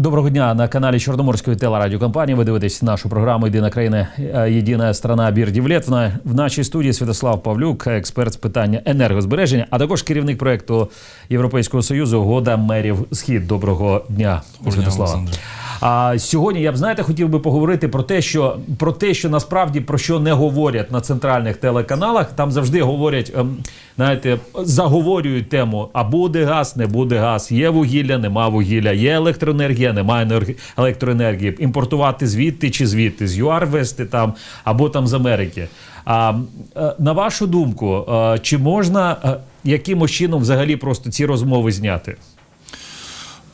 Доброго дня на каналі Чорноморської телерадіокомпанії. Ви дивитесь нашу програму Єдина країна, е, єдина страна Бірдівлет. В в нашій студії Святослав Павлюк, експерт з питання енергозбереження, а також керівник проекту Європейського союзу Года мерів Схід. Доброго дня, Доброго Святослава. Олександре. А сьогодні я б знаєте, хотів би поговорити про те, що про те, що насправді про що не говорять на центральних телеканалах. Там завжди говорять, ем, знаєте, заговорюють тему: а буде газ, не буде газ, є вугілля, нема вугілля, є електроенергія, немає енерг- електроенергії. Імпортувати звідти чи звідти, з ЮАР вести там або там з Америки. А е, на вашу думку, е, чи можна е, якимось чином взагалі просто ці розмови зняти?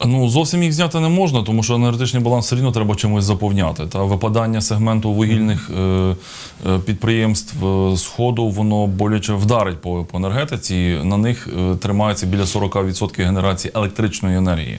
Ну зовсім їх зняти не можна, тому що енергетичний баланс все рівно треба чимось заповняти. Та випадання сегменту вугільних е, е, підприємств е, сходу воно боляче вдарить по, по енергетиці. На них е, тримається біля 40% генерації електричної енергії.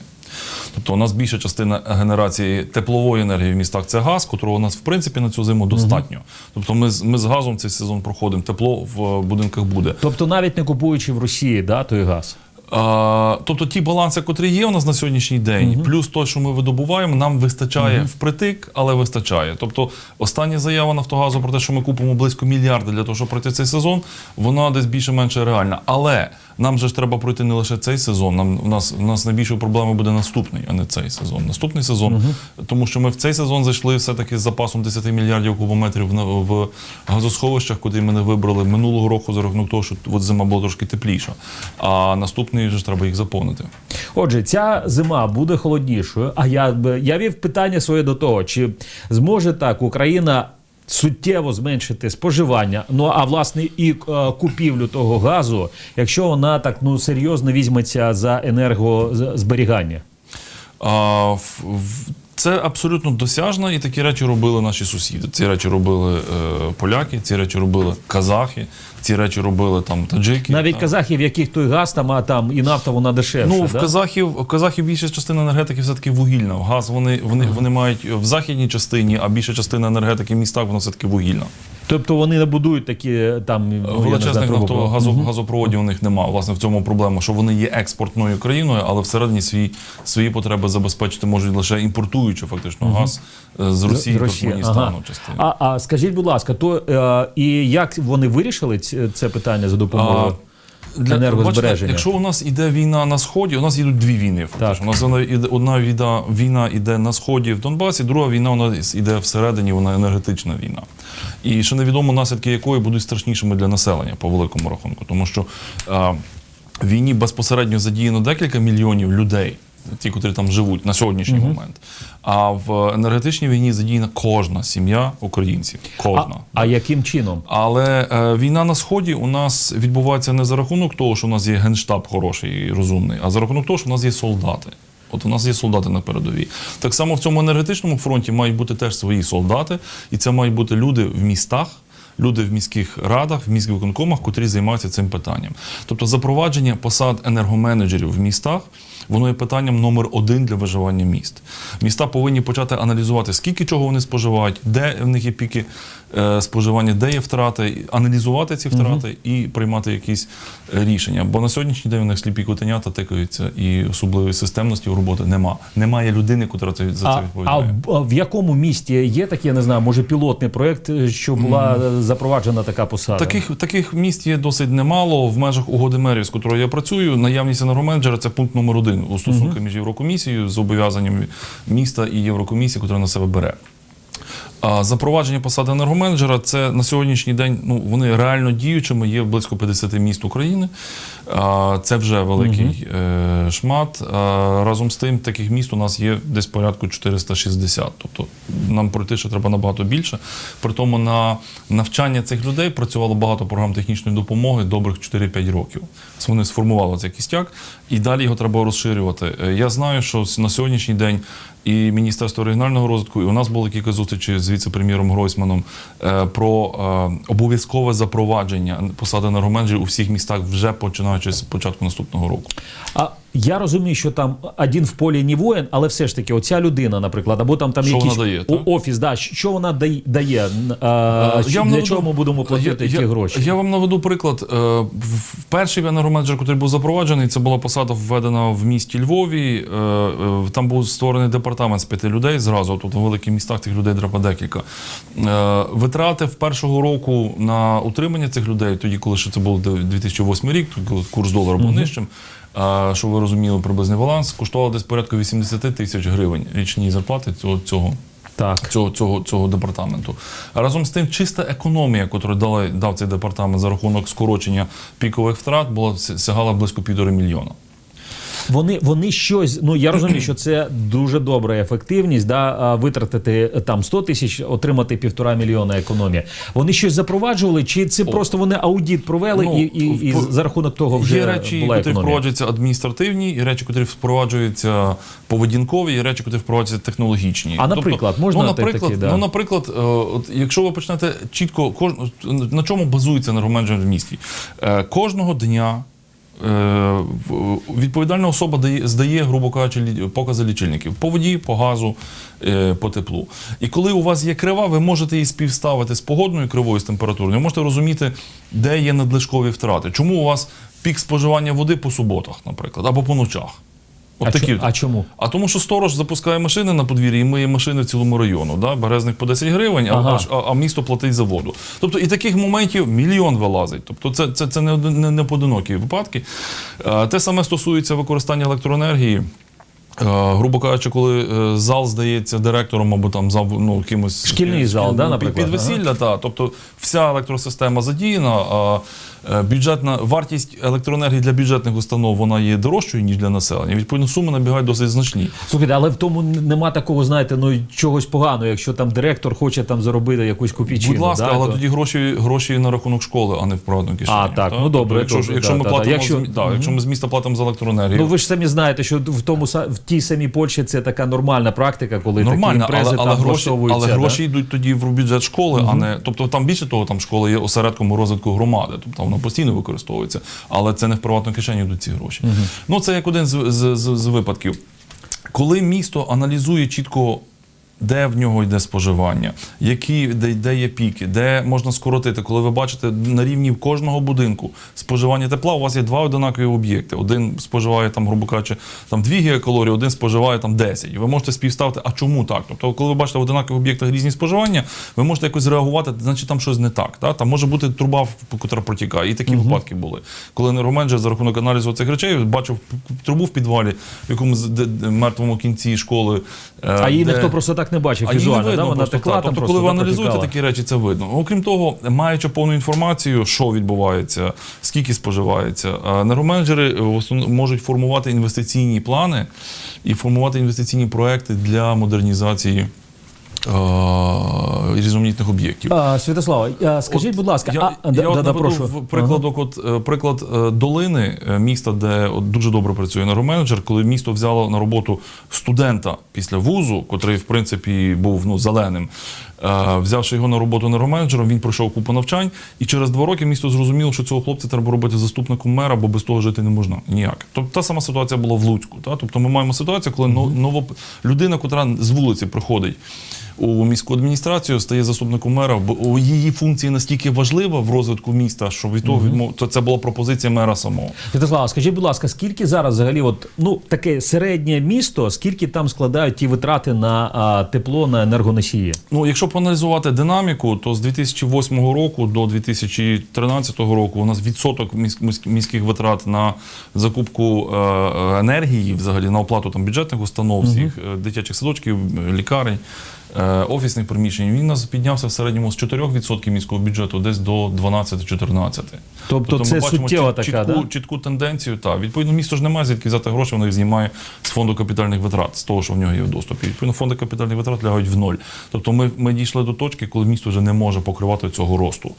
Тобто у нас більша частина генерації теплової енергії в містах це газ, котрого у нас в принципі на цю зиму достатньо. Тобто ми, з- ми з газом цей сезон проходимо, тепло в будинках буде. Тобто, навіть не купуючи в Росії, да, той газ. А, тобто ті баланси, котрі є у нас на сьогоднішній день, плюс те, що ми видобуваємо, нам вистачає впритик, але вистачає. Тобто, остання заява Нафтогазу про те, що ми купимо близько мільярда для того, щоб пройти цей сезон, вона десь більше-менше реальна. Але нам же ж треба пройти не лише цей сезон. Нам у нас у нас найбільшою проблемою буде наступний, а не цей сезон. Наступний сезон, тому що ми в цей сезон зайшли все-таки з запасом 10 мільярдів кубометрів в газосховищах, куди ми не вибрали минулого року за рахунок того, що от зима була трошки тепліша. А наступний вже ж треба їх заповнити. Отже, ця зима буде холоднішою. А я я вів питання своє до того, чи зможе так Україна суттєво зменшити споживання, ну а власне і е, купівлю того газу, якщо вона так ну серйозно візьметься за енергозберігання. А, це абсолютно досяжно, і такі речі робили наші сусіди. Ці речі робили е, поляки, ці речі робили казахи, ці речі робили там таджики. Навіть та- казахів, яких той газ там, а там і нафта вона дешевша. Ну, в да? казахів, в казахів більша частина енергетики все-таки вугільна. Газ вони, вони, вони мають в західній частині, а більша частина енергетики в містах вона все-таки вугільна. Тобто вони не будуть такі там не знаю, Величезних нафто, газо, газопроводів у них немає. Власне, в цьому проблема, що вони є експортною країною, але всередині свої, свої потреби забезпечити можуть лише імпортуючи фактично газ е, з Росії, З Росії, Туркменістану ага. частини. А, а скажіть, будь ласка, то е, і як вони вирішили ці- це питання за допомогою Для енергозбереження? якщо у нас іде війна на сході, у нас йдуть дві війни. Фактично. У нас одна війна, війна іде на сході в Донбасі, друга війна у нас іде всередині, вона енергетична війна. І ще невідомо наслідки якої будуть страшнішими для населення по великому рахунку, тому що а, війні безпосередньо задіяно декілька мільйонів людей. Ті, котрі там живуть на сьогоднішній момент. А в енергетичній війні задіяна кожна сім'я українців. а, Кожна. а яким чином? Але е, війна на сході у нас відбувається не за рахунок того, що у нас є генштаб хороший і розумний, а за рахунок того, що у нас є солдати. От у нас є солдати на передовій. Так само в цьому енергетичному фронті мають бути теж свої солдати, і це мають бути люди в містах. Люди в міських радах, в міських виконкомах, котрі займаються цим питанням. Тобто запровадження посад енергоменеджерів в містах, воно є питанням номер один для виживання міст. Міста повинні почати аналізувати, скільки чого вони споживають, де в них є піки е, споживання, де є втрати, аналізувати ці втрати і приймати якісь е, рішення. Бо на сьогоднішній день у них сліпі котенята тикаються, і особливої системності в роботи нема. Немає людини, яка це за це а, відповідає. а в якому місті є такий, я не знаю, може пілотний проект, е, що була е, запроваджена така посада? Таких, таких міст є досить немало в межах угоди мерів, з котрою я працюю. Наявність енергоменеджера це пункт номер один у стосунки між Єврокомісією зобов'язанням міста і Єврокомісії, яка на себе бере. А запровадження посади енергоменеджера це на сьогоднішній день. Ну вони реально діючими. Є близько 50 міст України. А, Це вже великий е, шмат. А, Разом з тим, таких міст у нас є десь порядку 460. Тобто нам пройти ще треба набагато більше. При тому на навчання цих людей працювало багато програм технічної допомоги добрих 4-5 років. Вони сформували цей кістяк, і далі його треба розширювати. Е, Я знаю, що на сьогоднішній день і Міністерство регіонального розвитку, і у нас були кілька зустрічей з віце-прем'єром Гройсманом е, про е, обов'язкове запровадження посади енергоменеджерів у всіх містах вже починаючи з початку наступного року. А Я розумію, що там один в полі не воїн, але все ж таки, оця людина, наприклад, або там, там Що якийсь вона дає, офіс, да, що вона дає, а, що- вам для наведу- чого ми будемо платити я, ті я, гроші? Я вам наведу приклад. Е, Перший енергоменеджер, який був запроваджений, це була посада введена в місті Львові. Е, е, Там був створений департамент з п'яти людей зразу. Тут в великих містах тих людей треба декілька. Е, Витрати в першого року на утримання цих людей, тоді, коли ще це був 2008 рік, коли курс долара був нижчим. Щоб ви розуміли, приблизний баланс коштувало десь порядку 80 тисяч гривень річні зарплати цього, цього Так. цього, цього, цього департаменту. Разом з тим, чиста економія, яку дали, дав цей департамент за рахунок скорочення пікових втрат, була сягала близько півтори мільйона. Вони, вони щось, ну я розумію, що це дуже добра ефективність, да, витратити там 100 тисяч, отримати півтора мільйона економія. Вони щось запроваджували, чи це просто вони аудіт провели Ну, і, і, і в- за рахунок того вже Є речі, була які впроваджуються адміністративні, і речі, які впроваджуються поведінкові, і речі, які впроваджуються технологічні. А, наприклад, можна ну, наприклад, такі, да. ну, наприклад, е, от, якщо ви почнете чітко, кож... на чому базується енергоменеджмент в місті? Е, Кожного дня. Е, Відповідальна особа дає, здає, грубо кажучи, покази лічильників по воді, по газу, е, по теплу. І коли у вас є крива, ви можете її співставити з погодною кривою, з температурною. Ви можете розуміти, де є надлишкові втрати. Чому у вас пік споживання води по суботах, наприклад, або по ночах? От А, такі. чо- а чому? А тому, що сторож запускає машини на подвір'ї і миє машини в цілому району. Да? Березник по 10 гривень, а, Ага. а, а місто платить за воду. Тобто і таких моментів мільйон вилазить. Тобто це, це, це не, не, не поодинокі випадки. Е, Те саме стосується використання електроенергії. Е, Грубо кажучи, коли е, зал здається директором або там зал, ну, якимось Шкільний зал, да, під- наприклад? під весілля, та, тобто вся електросистема задіяна, а бюджетна вартість електроенергії для бюджетних установ вона є дорожчою ніж для населення. Відповідно, суми набігають досить значні. Слухайте, але в тому нема такого, знаєте, ну чогось поганого, якщо там директор хоче там заробити якусь копійчину. Будь ласка, да, але то- тоді гроші, гроші на рахунок школи, а не в приватну кишеню. А, так, та? ну, добре, Тобто, якщо, якщо да, ми да. платимо, Якщо- да, якщо ми з міста платимо за електроенергію. Ну ви ж самі знаєте, що в тому в тій самій Польщі це така нормальна практика, коли Нормально, такі імпрези але, але, там гроші, але гроші йдуть тоді в бюджет школи, а не тобто там більше того, там школа є осередком розвитку громади, тобто воно постійно використовується, але це не в приватну кишеню йдуть ці гроші. Ну це як один з, з, з, з випадків. Коли місто аналізує чітко. Де в нього йде споживання, які де, де є піки, де можна скоротити, коли ви бачите на рівні кожного будинку споживання тепла, у вас є два одинакові об'єкти. Один споживає там, грубо кажучи, там 2 гігакалорії, один споживає там 10. І ви можете співставити, а чому так? Тобто, коли ви бачите в одинакових об'єктах різні споживання, ви можете якось реагувати, значить там щось не так. Та? Там може бути труба, яка протікає. І такі випадки були. Коли енергоменеджер за рахунок аналізу цих речей бачив трубу в підвалі, в якомусь мертвому кінці школи. е, А її ніхто просто так не бачив а її не візуально. видно да? Вона просто текла та, там Тобто, коли ви аналізуєте протікала. такі речі, це видно. Окрім того, маючи повну інформацію, що відбувається, скільки споживається, основному можуть формувати інвестиційні плани і формувати інвестиційні проекти для модернізації різноманітних об'єктів. Святослава, скажіть, От будь ласка, я, а, я да, от наведу прошу. прикладок, от, е, приклад е, долини, е, міста, де от дуже добре працює енергоменеджер, коли місто взяло на роботу студента після вузу, котрий в принципі був ну, зеленим. Е, Взявши його на роботу енергоменеджером, він пройшов купу навчань, і через два роки місто зрозуміло, що цього хлопця треба робити заступником мера, бо без того жити не можна ніяк. Тобто та сама ситуація була в Луцьку. Та? Тобто ми маємо ситуацію, коли но- ново людина, котра з вулиці приходить у міську адміністрацію, стає заступником мера, бо її функції настільки важлива в розвитку міста, що від того відмов... то це була пропозиція мера самого. Святослава, скажіть, будь ласка, скільки зараз взагалі, от, ну, таке середнє місто, скільки там складають ті витрати на а, тепло, на енергоносії? Ну, якщо поаналізувати динаміку, то з 2008 року до 2013 року у нас відсоток міс- міс- міських витрат на закупку е, е, енергії, взагалі на оплату там бюджетних установ, всіх е, дитячих садочків, лікарень. Е, Офісних приміщень він у нас піднявся в середньому з 4% міського бюджету десь до 12-14. Тобто це ми бачимо суттєва чіт- така, чітку, да? чітку тенденцію. Так, відповідно, місто ж немає звідки взяти гроші, воно їх знімає з фонду капітальних витрат, з того, що в нього є в доступі. Відповідно, фонди капітальних витрат лягають в ноль. Тобто ми, ми дійшли до точки, коли місто вже не може покривати цього росту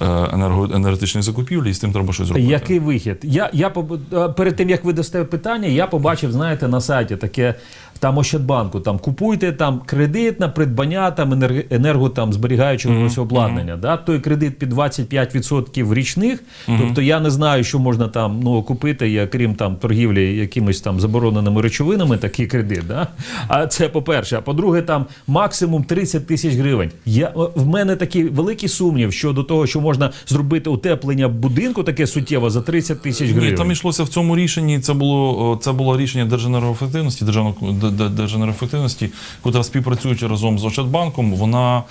е, енерго, енергетичних закупівлі, і з тим треба щось зробити. Який вихід? Я, я е, перед тим як ви дасте питання, я побачив, знаєте, на сайті таке там Ощадбанку. Там купуйте там кредит на придбання там енерго, енерго там зберігаючого mm обладнання. Да? Той кредит під 25% річних. Тобто я не знаю, що можна там ну, купити, я, крім там торгівлі якимись там забороненими речовинами, такий кредит. Да? А це по-перше. А по-друге, там максимум 30 тисяч гривень. Я, в мене такий великий сумнів щодо того, що можна зробити утеплення будинку таке суттєво за 30 тисяч гривень. Ні, там йшлося в цьому рішенні. Це було це було рішення Держенергоефективності, державного Держенергоефективності, яка співпрацюючи разом з Ощадбанком, вона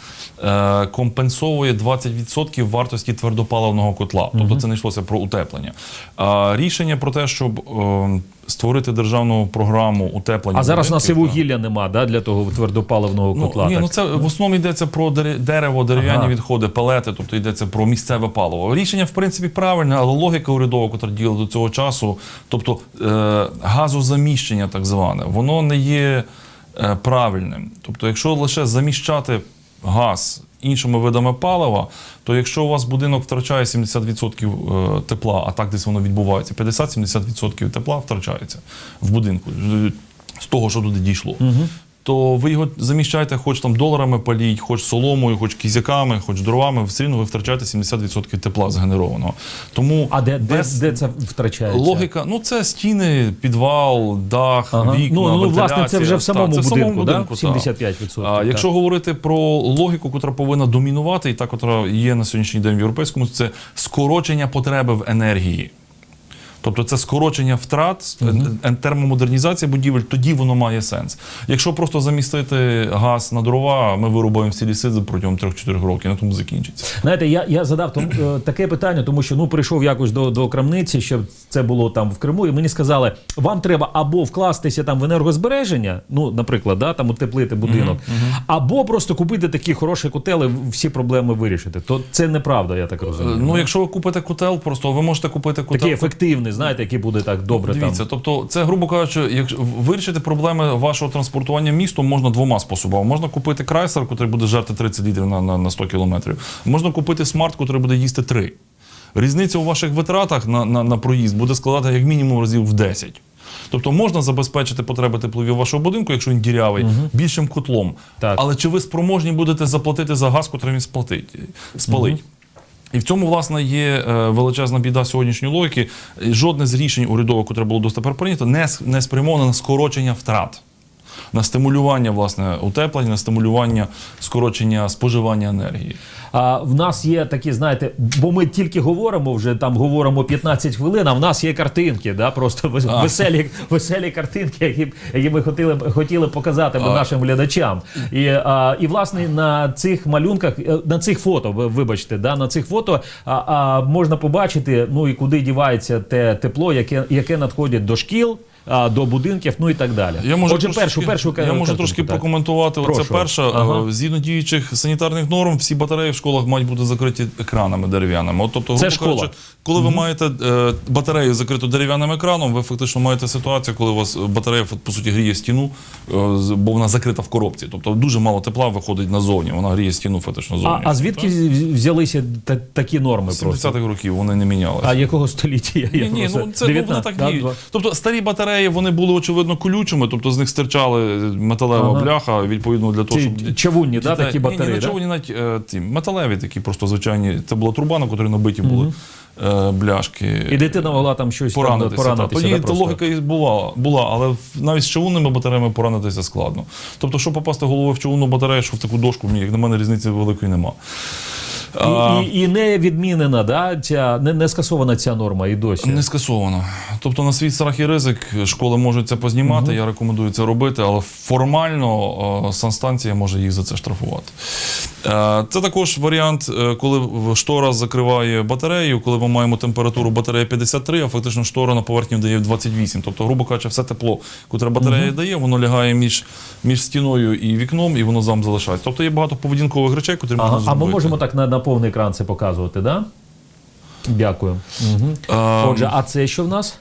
е, компенсовує 20% вартості твердопаливного котла. Тобто це не йшлося про утеплення. А рішення про те, щоб е, створити державну програму утеплення. А зараз на будинків, сиву так. нема да, для того твердопаливного котла. Ну, ні, так? ну це в основному йдеться про дерево, дерев'яні Ага. відходи, пелети, тобто йдеться про місцеве паливо. Рішення, в принципі, правильне, але логіка урядова, яка діяла до цього часу, тобто е, газозаміщення, так зване, воно не є е, правильним. Тобто, якщо лише заміщати газ іншими видами палива, то якщо у вас будинок втрачає 70% е, тепла, а так десь воно відбувається, 50-70% тепла втрачається в будинку з того, що туди дійшло. То ви його заміщаєте хоч там доларами паліть, хоч соломою, хоч кізяками, хоч дровами, все рівно ви втрачаєте 70% тепла згенерованого. Тому А де, де, без- де це втрачається? логіка, ну це стіни, підвал, дах, Ага. вікна, Ну, ну, власне, це вже в самому Так, це в будинку, да? так. 75%, А, так. якщо говорити про логіку, яка повинна домінувати, і та, яка є на сьогоднішній день в європейському, це скорочення потреби в енергії. Тобто це скорочення втрат, е, термомодернізація будівель, тоді воно має сенс. Якщо просто замістити газ на дрова, ми вирубаємо всі ліси протягом 3-4 років, на тому закінчиться. Знаєте, я, я задав тому, е, таке питання, тому що ну прийшов якось до, до крамниці, щоб це було там в Криму, і мені сказали, вам треба або вкластися там в енергозбереження, ну, наприклад, да, там утеплити будинок, або просто купити такі хороші котели, всі проблеми вирішити. То це неправда, я так Е, розумію. Ну, якщо ви купите котел, просто ви можете купити котел. Такий ефективний, знаєте, який буде так добре Дивіться, там. тобто, це, грубо кажучи, якщо вирішити проблеми вашого транспортування містом можна двома способами. Можна купити крайслер, який буде жерти 30 літрів на, на, на 100 кілометрів. Можна купити смарт, який буде їсти 3. Різниця у ваших витратах на, на, на проїзд буде складати як мінімум разів в 10. Тобто можна забезпечити потреби теплові вашого будинку, якщо він дірявий, більшим котлом. Так. Але чи ви спроможні будете заплатити за газ, який він сплатить, спалить? І в цьому, власне, є е, величезна біда сьогоднішньої логіки. Жодне з рішень урядових, яке було достатньо прийнято, не, с- не спрямоване на скорочення втрат, на стимулювання власне утеплення, на стимулювання скорочення споживання енергії. А в нас є такі, знаєте, бо ми тільки говоримо вже там говоримо 15 хвилин, а в нас є картинки, да, просто А. веселі, веселі картинки, які, які ми хотіли хотіли показати А. нашим глядачам. І, а, і власне на цих малюнках, е, на цих фото, вибачте, да, на цих фото а, а, можна побачити, ну і куди дівається те тепло, яке, яке надходить до шкіл. А, До будинків, ну і так далі. Я можу Отже, трошки, першу, першу я можу трошки так. прокоментувати. Оце Прошу. перше. Ага. Е, Згідно діючих санітарних норм, всі батареї в школах мають бути закриті екранами дерев'яними. От, тобто, Це школа. кажучи, коли ви маєте е, батарею закриту дерев'яним екраном, ви фактично маєте ситуацію, коли у вас батарея по суті гріє стіну, е, бо вона закрита в коробці. Тобто дуже мало тепла виходить назовні. Вона гріє стіну фактично А, зовні. а звідки вз- взялися та- такі норми? 70-х років вони не мінялися. А якого століття? Я Ні, ні, ну це ну, вони так да, діють. Тобто старі батареї вони були очевидно колючими, тобто з них стирчали металева Ага. бляха, відповідно для того, щоб чавунні, да, такі батареї, Ні, да? не чавунні, навіть е, ті металеві, такі просто звичайні. Це була труба, на котрій набиті були е, бляшки. І дитина могла там щось Поранитися. там, поранитися. Тоді да, та логіка і була, була, але навіть з човунними батареями поранитися складно. Тобто, щоб попасти головою в човунну батарею, що в таку дошку, як на мене, різниці великої нема. А, І, і, і не відмінена, да, ця, не, не скасована ця норма і досі. Не скасовано. Тобто на свій страх і ризик школи можуть це познімати. Я рекомендую це робити, але формально е, санстанція може їх за це штрафувати. Е, Це також варіант, е, коли штора закриває батарею, коли ми маємо температуру батареї 53, а фактично штора на поверхні дає 28. Тобто, грубо кажучи, все тепло, котре батарея дає, воно лягає між, між стіною і вікном, і воно там залишається. Тобто є багато поведінкових речей, котрі можна а ми зробити. можемо так на, на повний екран це показувати, да? Дякую. Угу. Отже, а це що в нас?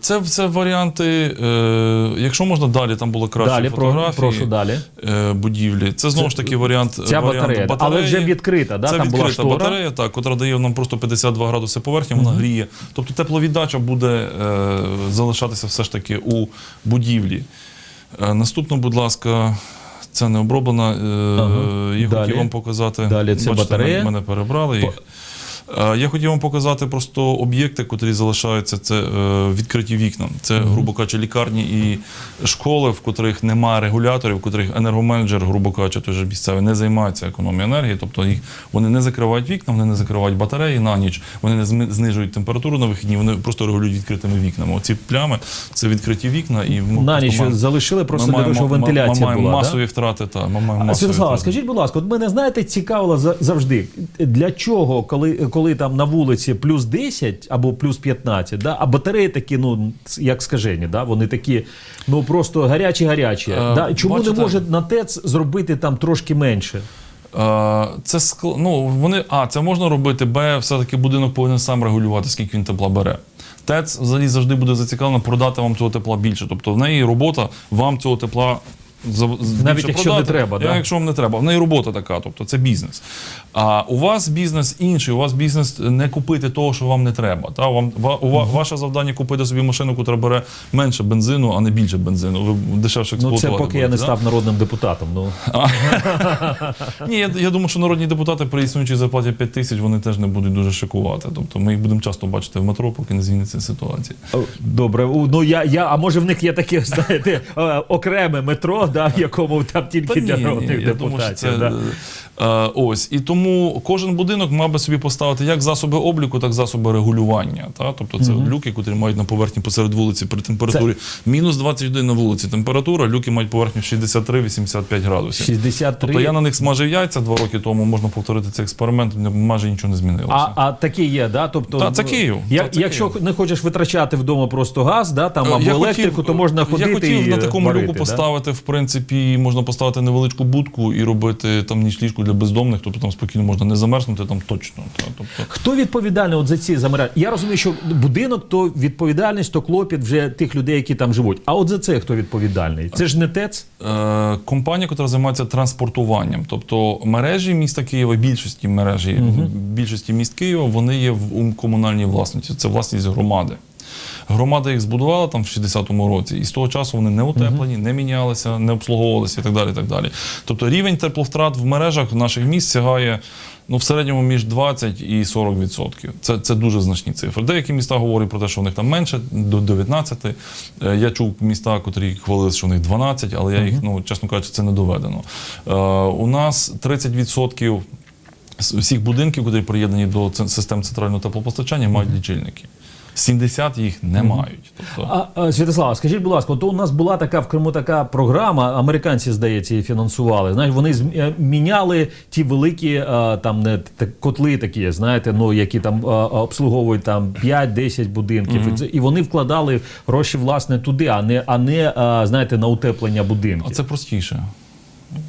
Це, це варіанти, е, якщо можна далі, там були кращі далі, фотографії прошу далі. е, будівлі. Це знову ж таки варіант. Ця варіант батарея, але вже відкрита, да? Це там була штора. батарея, так, котра дає нам просто 52 градуси поверхні, вона гріє. Тобто тепловіддача буде е, залишатися все ж таки у будівлі. Е, наступно, будь ласка, Це не оброблена. Е, Ага. Далі. хотів вам показати. Далі це Бачите, батарея. Мене, мене перебрали їх. Е, Я хотів вам показати просто об'єкти, котрі залишаються. Це е, відкриті вікна. Це, грубо кажучи, лікарні і школи, в котрих немає регуляторів, в котрих енергоменеджер, грубо кажучи, той же місцевий, не займається економією енергії. Тобто їх вони не закривають вікна, вони не закривають батареї на ніч, вони не знижують температуру на вихідні, вони просто регулюють відкритими вікнами. Оці плями це відкриті вікна, і ми На ніч маємо- залишили просто для того, щоб вентиляція ми маємо була. да? масові втрати. Та, ми маємо масові Святослава, втрати. скажіть, будь ласка, от мене знаєте, цікавило завжди, для чого, коли, коли там на вулиці плюс 10 або плюс 15, да, а батареї такі, ну як скажені, да, вони такі, ну просто гарячі гарячі. Е, да, чому бачите- не може на ТЕЦ зробити там трошки менше? Е, Це скл... ну, вони, а, це можна робити, Б, все-таки будинок повинен сам регулювати, скільки він тепла бере. ТЕЦ взагалі завжди буде зацікавлена продати вам цього тепла більше. Тобто в неї робота вам цього тепла Навіть якщо не треба, да? Якщо вам не треба, в неї робота така, тобто це бізнес. А у вас бізнес інший, у вас бізнес не купити того, що вам не треба. Та? Вам, ва, у, ва- ваше завдання купити собі машину, яка бере менше бензину, а не більше бензину. Ви дешевше Ну це поки я не да? став народним депутатом. Ну Ні, я, я думаю, що народні депутати при існуючій зарплаті 5 тисяч вони теж не будуть дуже шикувати. Тобто ми їх будемо часто бачити в метро, поки не зміниться ситуація. Добре, ну я, я, а може в них є таке, знаєте, е, окреме метро, да, в якому там тільки для народних депутатів. це да. е, ось. І тому кожен будинок мав би собі поставити як засоби обліку, так і засоби регулювання. Та? Тобто це люки, які мають на поверхні посеред вулиці при температурі мінус 21 на вулиці. Температура, люки мають поверхню 63-85 градусів. 63. Тобто я на них смажив яйця два роки тому, можна повторити цей експеримент, майже нічого не змінилося. А, а такі є, да? Тобто, Та, це Київ. Я, Та, це якщо Київ. не хочеш витрачати вдома просто газ, да, там, або Я електрику, хотів- то можна ходити Я хотів і на такому люку поставити, в принципі, можна поставити невеличку будку і робити там нічліжку для бездомних, тобто там спокійно можна не замерзнути там точно. Та, тобто, Хто відповідальний от за ці замирання? Я розумію, що будинок то відповідальність, то клопіт вже тих людей, які там живуть. А от за це хто відповідальний? Це ж не ТЕЦ? е, компанія, яка займається транспортуванням, тобто мережі міста Києва, більшості мережі, більшості міст Києва, вони є в комунальній власності. Це власність громади. Громада їх збудувала там в 60-му році, і з того часу вони не утеплені, не мінялися, не обслуговувалися і так далі. І так далі. Тобто рівень тепловтрат в мережах наших міст сягає ну, в середньому між 20 і 40 відсотків. Це, це дуже значні цифри. Деякі міста говорять про те, що в них там менше, до 19. Е, Я чув міста, котрі хвалилися, що в них 12, але я їх, ну, чесно кажучи, це не доведено. Е, У нас 30 відсотків з всіх будинків, які приєднані до систем центрального теплопостачання, мають лічильники. 70 їх не мають. Тобто, А, а, Святослава, скажіть, будь ласка, от у нас була така в Криму така програма, американці, здається, її фінансували. Знаєш, вони зм- е, міняли ті великі е, там не т- котли такі, знаєте, ну які там е, обслуговують там 5-10 будинків. І це- І вони вкладали гроші власне туди, а не, а не знаєте, на утеплення будинків. а це простіше.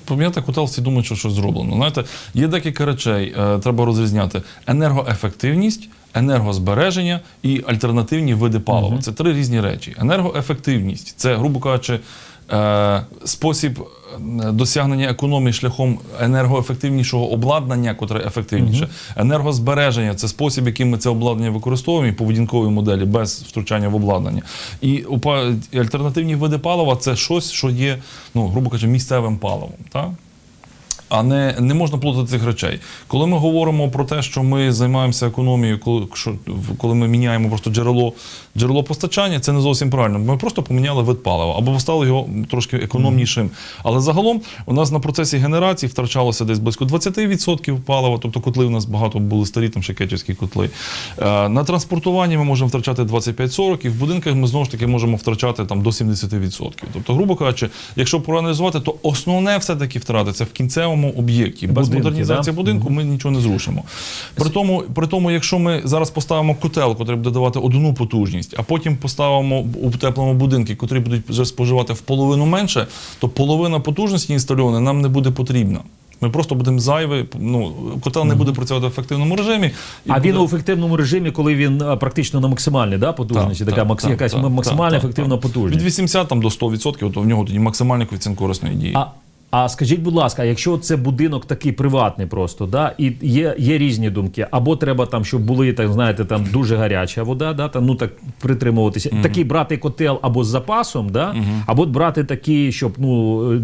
Пом'яти котел, всі думають, що щось зроблено. Знаєте, є декілька речей, е, треба розрізняти: енергоефективність, енергозбереження і альтернативні види палива. Це три різні речі. Енергоефективність це, грубо кажучи, е, спосіб е, досягнення економії шляхом енергоефективнішого обладнання, котре ефективніше. Енергозбереження це спосіб, яким ми це обладнання використовуємо, поведінкові моделі без втручання в обладнання. І альтернативні види палива це щось, що є, ну, грубо кажучи, місцевим паливом. Так? А не, не можна плутати цих речей. Коли ми говоримо про те, що ми займаємося економією, коли, коли ми міняємо просто джерело, джерело постачання, це не зовсім правильно. Ми просто поміняли вид палива або поставили його трошки економнішим. Але загалом у нас на процесі генерації втрачалося десь близько 20% палива, тобто котли у нас багато були старі, там шекетівські котли. Е, на транспортуванні ми можемо втрачати 25-40, і в будинках ми знову ж таки можемо втрачати там, до 70%. Тобто, грубо кажучи, якщо проаналізувати, то основне все-таки втрати це в кінцевому об'єкті. Без Будинки, модернізації да? будинку ми нічого не зрушимо. При тому, при тому, якщо ми зараз поставимо котел, який буде давати одну потужність, а потім поставимо у теплому будинку, який буде вже споживати в половину менше, то половина потужності інстальована нам не буде потрібна. Ми просто будемо зайві, ну котел не буде працювати в ефективному режимі. і А він у ефективному режимі, коли він е, практично на максимальній да, потужності, така макс- якась максимальна ефективна Від потужність. 80 там, до 100%, то в нього тоді максимальний коефіцієнт корисної дії. А, а скажіть, будь ласка, якщо це будинок такий приватний просто, да, і є, є різні думки, або треба там, щоб були так, знаєте, там дуже гаряча вода, да, там, ну так притримуватися. Такий брати котел або з запасом, да, або брати такий, щоб ну.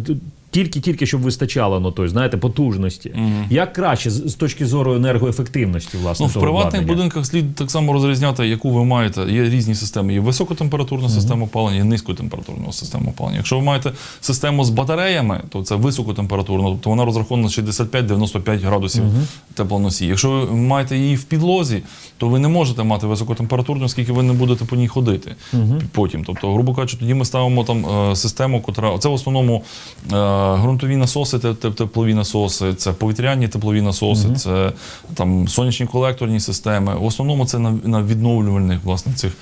Е, тільки-тільки щоб вистачало ну, той, знаєте, потужності. Як краще з, з точки зору енергоефективності, власне, Ну, в того приватних обладнання? будинках слід так само розрізняти, яку ви маєте. Є різні системи. Є високотемпературна система опалення, є низькотемпературна система опалення. Якщо ви маєте систему з батареями, то це високотемпературна, тобто вона розрахована на 65-95 градусів теплоносії. Якщо ви маєте її в підлозі, то ви не можете мати високотемпературну, оскільки ви не будете по ній ходити потім. Тобто, грубо кажучи, тоді ми ставимо там е, систему, котра це в основному ґрунтові насоси, те- те- теплові насоси, це повітряні теплові насоси, це там сонячні колекторні системи. В основному це на, на відновлювальних власне цих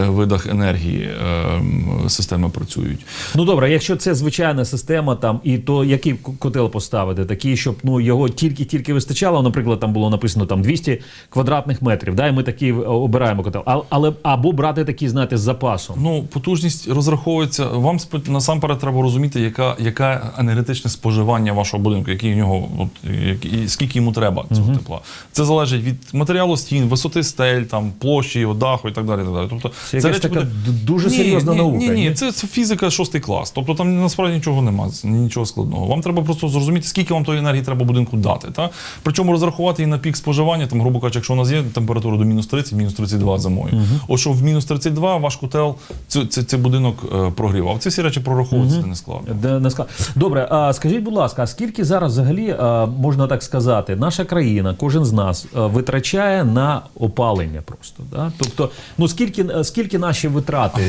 е, видах енергії е, системи працюють. Ну добре, якщо це звичайна система, там і то який котел поставити, такий, щоб ну його тільки-тільки вистачало. Наприклад, там було написано там 200 квадратних метрів. Да, і ми такий е, обираємо котел. А, але або брати такий, знаєте, з запасом. Ну, потужність розраховується. Вам насамперед треба розуміти, яка, яка енергетичне споживання вашого будинку, який у нього, от, як- і скільки йому треба цього тепла. Це залежить від матеріалу стін, висоти стель, там, площі, його даху і так далі. Так далі. Тобто, Це якась така д- дуже серйозна ні, наука, Ні, ні, ні? це, це фізика шостий клас. Тобто там насправді нічого немає, нічого складного. Вам треба просто зрозуміти, скільки вам тої енергії треба будинку дати. Та? Причому розрахувати і на пік споживання, там, грубо кажучи, якщо у нас є температура до мінус 30, мінус 32 зимою. От що в мінус 32 ваш котел цей, цей, цей будинок е, прогрівав. Ці всі речі прораховуються не складно. Де не ска- Добре, а скажіть, будь ласка, а скільки зараз взагалі можна так сказати, наша країна, кожен з нас витрачає на опалення просто? Да? Тобто, ну скільки, скільки наші витрати?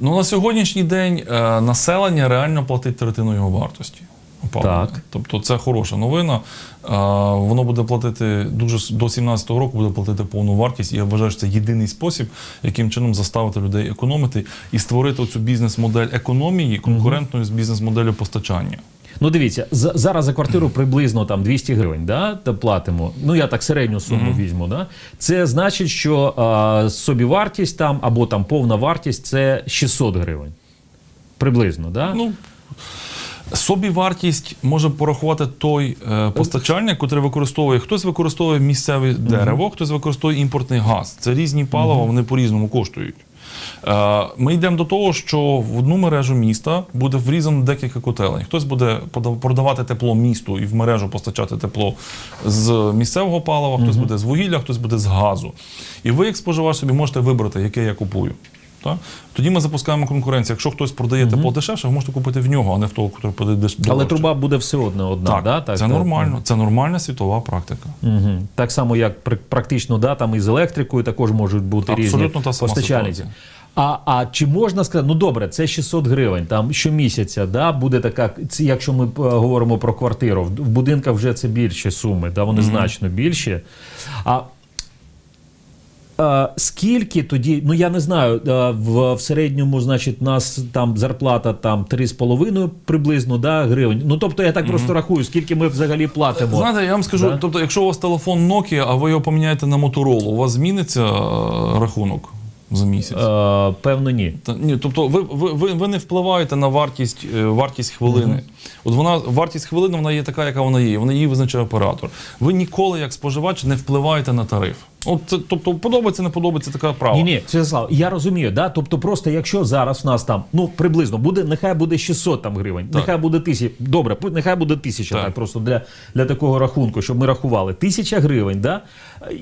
Ну на сьогоднішній день е, населення реально платить третину його вартості. Опалення. Так. Тобто це хороша новина. Воно буде платити дуже до 17-го року буде платити повну вартість. І я вважаю, що це єдиний спосіб, яким чином заставити людей економити і створити цю бізнес-модель економії конкурентною з бізнес-моделлю постачання. Ну дивіться, за- зараз за квартиру приблизно там 200 гривень, да, та платимо. Ну я так середню суму візьму. Да? Це значить, що а, собівартість там або там повна вартість це 600 гривень. Приблизно, да? Ну, Собі вартість може порахувати той е, постачальник, який використовує. Хтось використовує місцеве дерево, хтось використовує імпортний газ. Це різні палива, вони по-різному коштують. Е, ми йдемо до того, що в одну мережу міста буде врізано декілька котелень. Хтось буде продавати тепло місту і в мережу постачати тепло з місцевого палива, хтось буде з вугілля, хтось буде з газу. І ви, як споживач, собі можете вибрати, яке я купую. Так? Тоді ми запускаємо конкуренцію. Якщо хтось продає тепло дешевше, ви можете купити в нього, а не в того, хто продає деш- Але труба буде все одно одна. так, да? так це нормально. Це нормальна світова практика. Угу. Так само, як пр- практично да, там і з електрикою також можуть бути Абсолютно різні та сама постачальниці. ситуація. А, а чи можна сказати, ну добре, це 600 гривень, там щомісяця, да, буде така, якщо ми е, говоримо про квартиру, в, будинках вже це більші суми, да, вони значно більші. А скільки тоді, ну я не знаю, в, в середньому, значить, нас там зарплата там 3,5 приблизно да, гривень. Ну тобто я так просто рахую, скільки ми взагалі платимо. Знаєте, я вам скажу, Да. тобто, якщо у вас телефон Nokia, а ви його поміняєте на Motorola, у вас зміниться рахунок за місяць? Е, певно, ні. Та, ні, тобто ви, ви, ви, ви не впливаєте на вартість, е, вартість хвилини. От вона вартість хвилини вона є така, яка вона є. Вона її визначає оператор. Ви ніколи, як споживач, не впливаєте на тариф. От тобто, подобається, не подобається така права. Ні, ні, Святослав, я розумію, да? Тобто, просто якщо зараз в нас там, ну приблизно буде, нехай буде 600 там гривень, нехай буде тисяча. Добре, нехай буде тисяча, Так. так. просто для, для такого рахунку, щоб ми рахували. Тисяча гривень, да?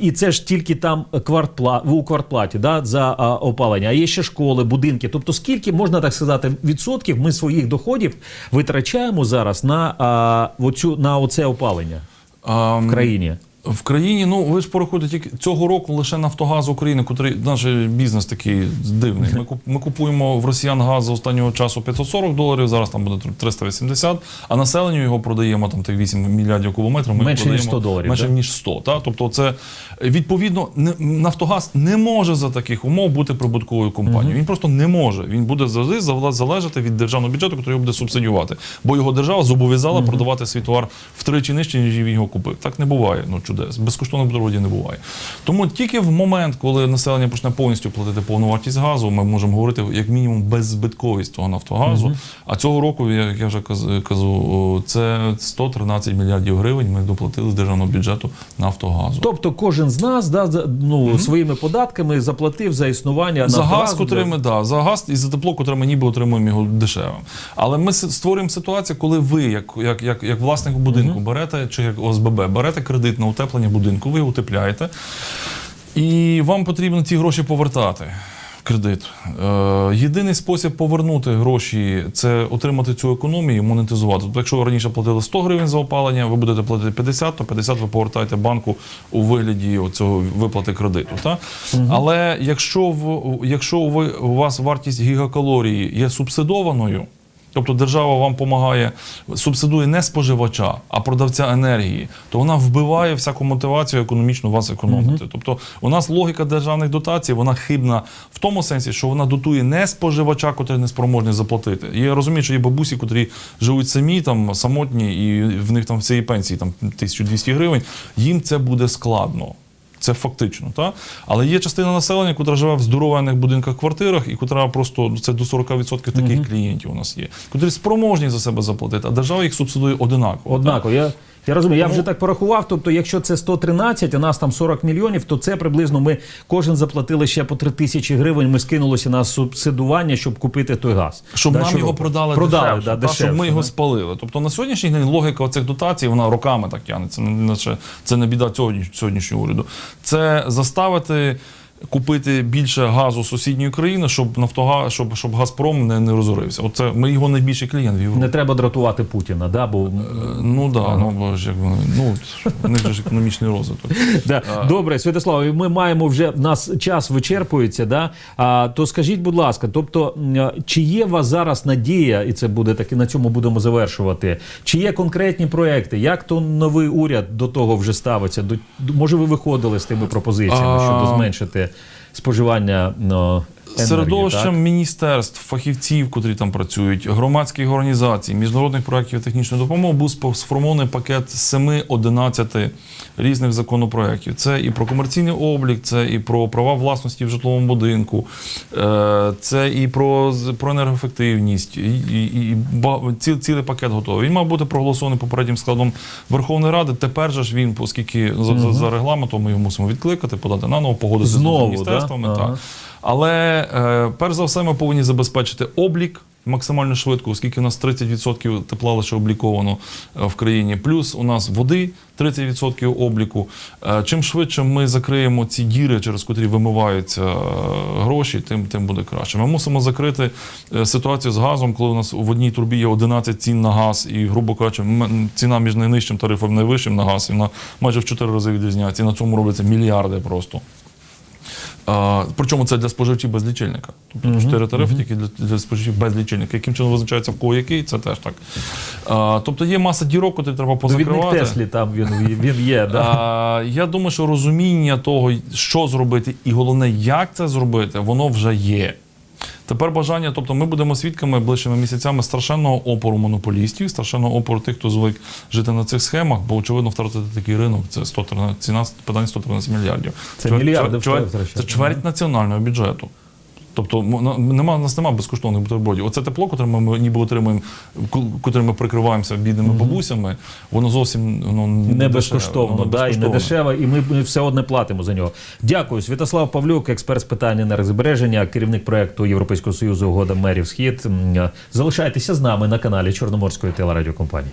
І це ж тільки там квартпла, у квартплаті да, за а, опалення. А є ще школи, будинки. Тобто, скільки можна так сказати, відсотків ми своїх доходів витрачаємо зараз на, а, оцю, на оце опалення А, в країні. В країні, ну ви ж порахуєте тільки цього року лише Нафтогаз України, котрий наш бізнес такий дивний. Ми, ми купуємо в росіян газ за останнього часу 540 доларів, зараз там буде 380, а населенню його продаємо там тих 8 мільярдів кубометрів. Ми Менше, ніж 100 доларів, Менше да? ніж 100. Та? Тобто, це відповідно Нафтогаз не може за таких умов бути прибутковою компанією. Він просто не може. Він буде завжди зал- залежати від державного бюджету, який його буде субсидіювати. Бо його держава зобов'язала продавати свій товар втричі нижче, ніж він його купив. Так не буває. Ну чудес. Безкоштовних бутербродів не буває. Тому тільки в момент, коли населення почне повністю платити повну вартість газу, ми можемо говорити як мінімум беззбитковість того Нафтогазу. А цього року, як я вже каз- кажу, о, це 113 мільярдів гривень. Ми доплатили з державного бюджету Нафтогазу. Тобто кожен з нас да, ну, своїми податками заплатив за існування За газ, котрий ми да, за газ і за тепло, котре ми ніби отримуємо його дешевим. Але ми створюємо ситуацію, коли ви, як, як, як, як власник будинку, берете чи як ОСББ, берете кредит на утеплення будинку, ви його утепляєте, і вам потрібно ці гроші повертати. Кредит. Е, єдиний спосіб повернути гроші це отримати цю економію і монетизувати. Тобто, якщо ви раніше платили 100 гривень за опалення, ви будете платити 50, то 50 ви повертаєте банку у вигляді цього виплати кредиту. Та? Але якщо, в, якщо ви, у вас вартість гігакалорії є субсидованою, Тобто держава вам допомагає, субсидує не споживача, а продавця енергії, то вона вбиває всяку мотивацію економічно вас економити. Тобто у нас логіка державних дотацій вона хибна в тому сенсі, що вона дотує не споживача, котрий не спроможний заплатити. І я розумію, що є бабусі, котрі живуть самі, там самотні, і в них там всієї пенсії там 1200 гривень. Їм це буде складно. Це фактично, та? Але є частина населення, яка живе в здорованих будинках, квартирах, і котра просто ну, це до 40% таких клієнтів у нас є, котрі спроможні за себе заплатити, а держава їх субсидує одинаково. Однаково, я, я розумію, я вже так порахував. Тобто, якщо це 113, а нас там 40 мільйонів, то це приблизно ми кожен заплатили ще по 3 тисячі гривень. Ми скинулося на субсидування, щоб купити той газ. Щоб Да, нам його продали, продали, дешевше, да, та, щоб ми його да. спалили. Тобто на сьогоднішній день логіка цих дотацій вона роками так тягнеться. Не- не Це не біда цього сьогоднішнього уряду. Це заставити. Купити більше газу сусідньої країни, щоб Нафтогаз, щоб, щоб Газпром не, не розорився. Оце ми його найбільший клієнт в Європі. Не треба дратувати Путіна, да, бо Ну да, ну бо ж як ну них ж економічний розвиток. Да. Добре, Святослав, ми маємо вже нас час вичерпується. Да? А, то скажіть, будь ласка, тобто, чи є у вас зараз надія, і це буде таки на цьому будемо завершувати? Чи є конкретні проекти? Як то новий уряд до того вже ставиться? До може, ви виходили з тими пропозиціями щодо зменшити споживання ну, Середовищем міністерств, фахівців, котрі там працюють, громадських організацій, міжнародних проєктів технічної допомоги був сформований пакет 7-11 різних законопроєктів. Це і про комерційний облік, це і про права власності в житловому будинку, е, це і про, про енергоефективність, і, і, і ці- цілий пакет готовий. Він мав бути проголосований попереднім складом Верховної Ради. Тепер же ж він, оскільки за, за, за регламентом ми його мусимо відкликати, подати наново, погодити Знову, з да? міністерствами. Ага. Але е, перш за все, ми повинні забезпечити облік максимально швидко, оскільки у нас 30% тепла лише обліковано е, в країні. Плюс у нас води 30% обліку. Е, чим швидше ми закриємо ці діри, через котрі вимиваються е, гроші, тим, тим буде краще. Ми мусимо закрити ситуацію з газом, коли у нас в одній трубі є 11 цін на газ, і, грубо кажучи, ціна між найнижчим тарифом найвищим на газ, і вона майже в 4 рази відрізняється. І на цьому робляться мільярди просто. А, причому це для споживачів без лічильника. Тобто чотири тарифи тільки для, для споживачів без лічильника. Яким чином визначається в кого який, це теж так. А, тобто є маса дірок, котрі треба Довідник позакривати. Теслі там він, він є. Да? А, я думаю, що розуміння того, що зробити, і головне, як це зробити, воно вже є. Тепер бажання, тобто ми будемо свідками ближчими місяцями страшенного опору монополістів, страшенного опору тих, хто звик жити на цих схемах, бо очевидно втратити такий ринок. Це 113, ціна питання 113 мільярдів. Це Чверть- мільярди чверть- втрачати. Це чверть національного бюджету. Тобто нема, у нас немає безкоштовних бутербродів. Оце тепло, котре ми, ніби отримуємо, котрим ми прикриваємося бідними бабусями, воно зовсім ну, не дешеве, безкоштовно, воно да, і не дешево, і ми, ми все одне платимо за нього. Дякую. Святослав Павлюк, експерт з питань енергозбереження, керівник проекту Європейського союзу Угода мерів Схід. Залишайтеся з нами на каналі Чорноморської телерадіокомпанії.